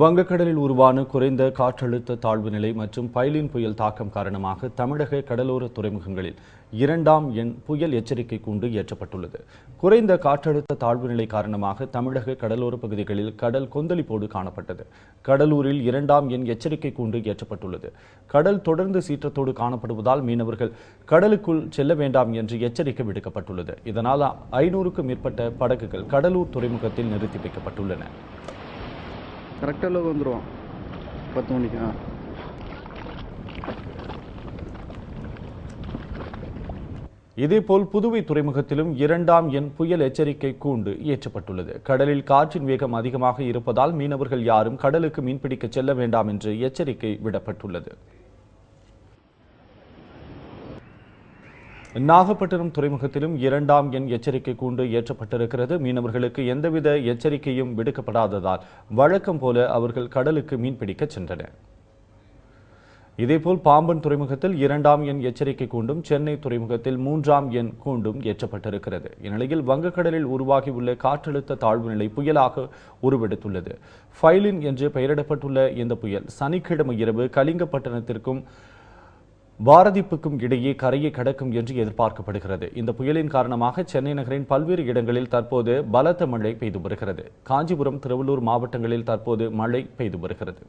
வங்கக்கடலில் உருவான குறைந்த காற்றழுத்த தாழ்வு நிலை மற்றும் பைலின் புயல் தாக்கம் காரணமாக தமிழக கடலோர துறைமுகங்களில் இரண்டாம் எண் புயல் எச்சரிக்கை கூண்டு ஏற்றப்பட்டுள்ளது குறைந்த காற்றழுத்த தாழ்வு நிலை காரணமாக தமிழக கடலோர பகுதிகளில் கடல் கொந்தளிப்போடு காணப்பட்டது. கடலூரில் இரண்டாம் எண் எச்சரிக்கை கூண்டு ஏற்றப்பட்டுள்ளது கடல் தொடர்ந்து சீற்றத்தோடு காணப்படுவதால் மீனவர்கள் கடலுக்குள் செல்ல வேண்டாம் என்று எச்சரிக்கை விடுக்கப்பட்டுள்ளது. இதனால் ஐநூறுக்கும் மேற்பட்ட படகுகள் கடலூர் துறைமுகத்தில் நிறுத்தி வைக்கப்பட்டுள்ளன. கரெக்டாக அளவுக்கு வந்துடுவோம் பத்து மணிக்கு ஆ. இதேபோல் புதுவை துறைமுகத்திலும் இரண்டாம் எண் புயல் எச்சரிக்கை கூண்டு ஏற்றப்பட்டுள்ளது கடலில் காற்றின் வேகம் அதிகமாக இருப்பதால் மீனவர்கள் யாரும் கடலுக்கு மீன்பிடிக்க செல்ல வேண்டாம் என்று எச்சரிக்கை விடப்பட்டுள்ளது. நாகப்பட்டினம் துறைமுகத்திலும் இரண்டாம் எண் எச்சரிக்கை கூண்டு ஏற்றப்பட்டிருக்கிறது. மீனவர்களுக்கு எந்தவித எச்சரிக்கையும் விடுக்கப்படாததால் வழக்கம் போல அவர்கள் கடலுக்கு மீன்பிடிக்க சென்றனர். இதேபோல் பாம்பன் துறைமுகத்தில் இரண்டாம் எண் எச்சரிக்கை கூண்டும் சென்னை துறைமுகத்தில் மூன்றாம் எண் கூண்டும் ஏற்றப்பட்டிருக்கிறது. இந்நிலையில் வங்கக்கடலில் உருவாகியுள்ள காற்றழுத்த தாழ்வு நிலை புயலாக உருவெடுத்துள்ளது. ஃபைலின் என்று பெயரிடப்பட்டுள்ள இந்த புயல் சனிக்கிழமை இரவு கலிங்கப்பட்டணத்திற்கும் பாரதிப்புக்கும் இடையே கரையை கடக்கும் என்று எதிர்பார்க்கப்படுகிறது. இந்த புயலின் காரணமாக சென்னை நகரின் பல்வேறு இடங்களில் தற்போது பலத்த மழை பெய்து வருகிறது. காஞ்சிபுரம் திருவள்ளூர் மாவட்டங்களில் தற்போது மழை பெய்து வருகிறது.